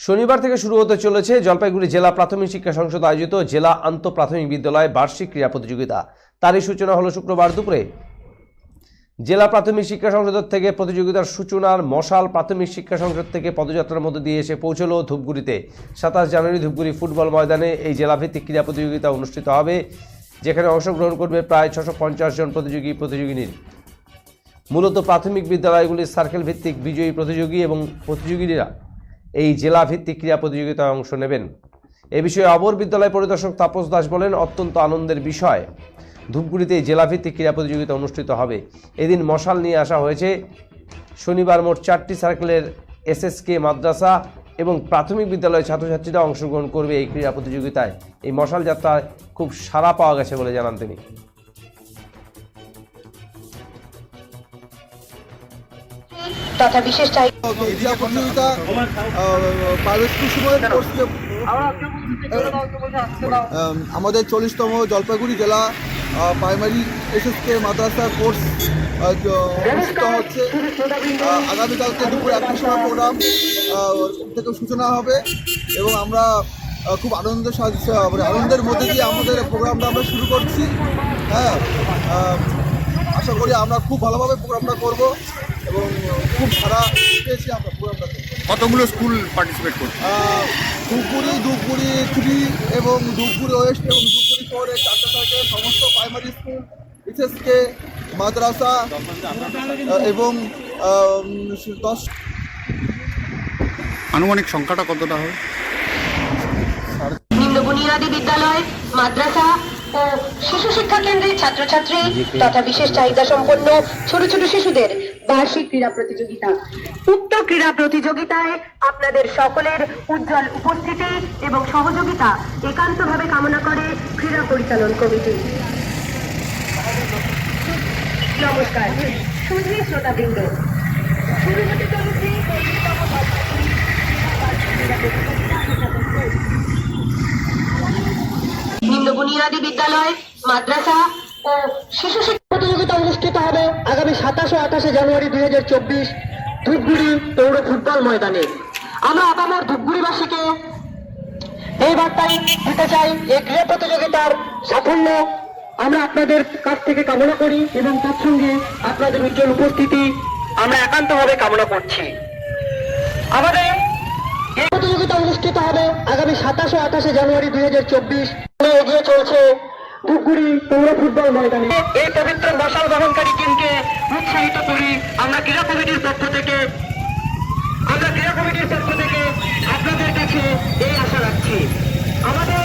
শনিবার থেকে শুরু হতে চলেছে জলপাইগুড়ি জেলা প্রাথমিক শিক্ষা সংসদ আয়োজিত জেলা আন্ত প্রাথমিক বিদ্যালয় বার্ষিক ক্রীড়া প্রতিযোগিতা। তারই সূচনা হলো শুক্রবার দুপুরে। জেলা প্রাথমিক শিক্ষা সংসদ থেকে প্রতিযোগিতার সূচনার মশাল প্রাথমিক শিক্ষা সংসদ থেকে পদযাত্রার মধ্যে দিয়ে এসে পৌঁছলো ধূপগুড়িতে। সাতাশ জানুয়ারি ধূপগুড়ি ফুটবল ময়দানে এই জেলাভিত্তিক ক্রীড়া প্রতিযোগিতা অনুষ্ঠিত হবে, যেখানে অংশগ্রহণ করবে প্রায় ছশো পঞ্চাশ জন প্রতিযোগী প্রতিযোগিনীর। মূলত প্রাথমিক বিদ্যালয়গুলির সার্কেল ভিত্তিক বিজয়ী প্রতিযোগী এবং প্রতিযোগীরা এই জেলা ভিত্তিক ক্রীড়া প্রতিযোগিতায় অংশ নেবেন। এ বিষয়ে অবর বিদ্যালয় পরিদর্শক তাপস দাস বলেন, অত্যন্ত আনন্দের বিষয়। ধূপগুড়িতে জেলাভিত্তিক ক্রীড়া প্রতিযোগিতা অনুষ্ঠিত হবে। এদিন মশাল নিয়ে আসা হয়েছে। শনিবার মোট চারটি সার্কেলের এসএসকে মাদ্রাসা এবং প্রাথমিক বিদ্যালয়ের ছাত্রছাত্রীরা অংশগ্রহণ করবে এই ক্রীড়া প্রতিযোগিতায়। এই মশাল যাত্রায় খুব সাড়া পাওয়া গেছে বলে জানান তিনি। তথা বিশেষ আমাদের চল্লিশতম জলপাইগুড়ি জেলা প্রাইমারি এসএসকে মাদ্রাসা কোর্স অনুষ্ঠিত হচ্ছে। আগামীকালকে দুপুর একটার সময় প্রোগ্রাম থেকে সূচনা হবে এবং আমরা খুব আনন্দের সাথে মানে আনন্দের মধ্যে দিয়ে আমাদের প্রোগ্রামটা আমরা শুরু করছি। হ্যাঁ আশা করি আমরা খুব ভালোভাবে প্রোগ্রামটা করব। এবং খুব সারা পেয়েছি আমরা প্রোগ্রামটাতে কতগুলো স্কুল পার্টিসিপেট করছে? ধূপগুড়ি ধূপগুড়ি থ্রি এবং ধূপগুড়ি ওয়েস্ট এবং ধূপগুড়ি শহরের চারটে থাকে সমস্ত প্রাইমারি স্কুল বিশেষকে মাদ্রাসা এবং দশ আনুমানিক সংখ্যাটা কতটা হবে? বিদ্যালয় মাদ্রাসা শিশু শিক্ষা কেন্দ্রের ছাত্রছাত্রী তথা বিশেষ চাহিদা সম্পন্ন ছোট ছোট শিশুদের বার্ষিক ক্রীড়া প্রতিযোগিতা। উক্ত ক্রীড়া প্রতিযোগিতায় আপনাদের সকলের উজ্জ্বল উপস্থিতি এবং সহযোগিতা একান্তভাবে কামনা করে ক্রীড়া পরিচালন কমিটি। নমস্কার। সুধী শ্রোতাবৃন্দ। শুরু হতে বুনিয়াদী বিদ্যালয়, মাদ্রাসা ও শিশু শিক্ষা প্রতিযোগিতা অনুষ্ঠিত হবে আগামী সাতাশ ও আঠাশে জানুয়ারি দুই হাজার চব্বিশ ধূপগুড়ি পৌর ফুটবল ময়দানে। আমরা আপামর ধূপগুড়িবাসীকে এই বার্তায় দিতে চাই এই ক্রীড়া প্রতিযোগিতার সাফল্য আমরা আপনাদের কাছ থেকে কামনা করি এবং তৎসঙ্গে আপনাদের উজ্জ্বল উপস্থিতি আমরা একান্তভাবে কামনা করছি। আমাদের এই প্রতিযোগিতা অনুষ্ঠিত হবে আগামী সাতাশ ও আঠাশে জানুয়ারি দুই হাজার চব্বিশ হাজার চব্বিশ এগিয়ে চলছে ধূপগুড়ি তোমরা ফুটবল ময়দানে। এই পবিত্র মশাল বহনকারী টিমকে উৎসাহিত করি। আমরা ক্রীড়া কমিটির পক্ষ থেকে, আমরা ক্রীড়া কমিটির পক্ষ থেকে আপনাদের কাছে এই আশা রাখছি। আমাদের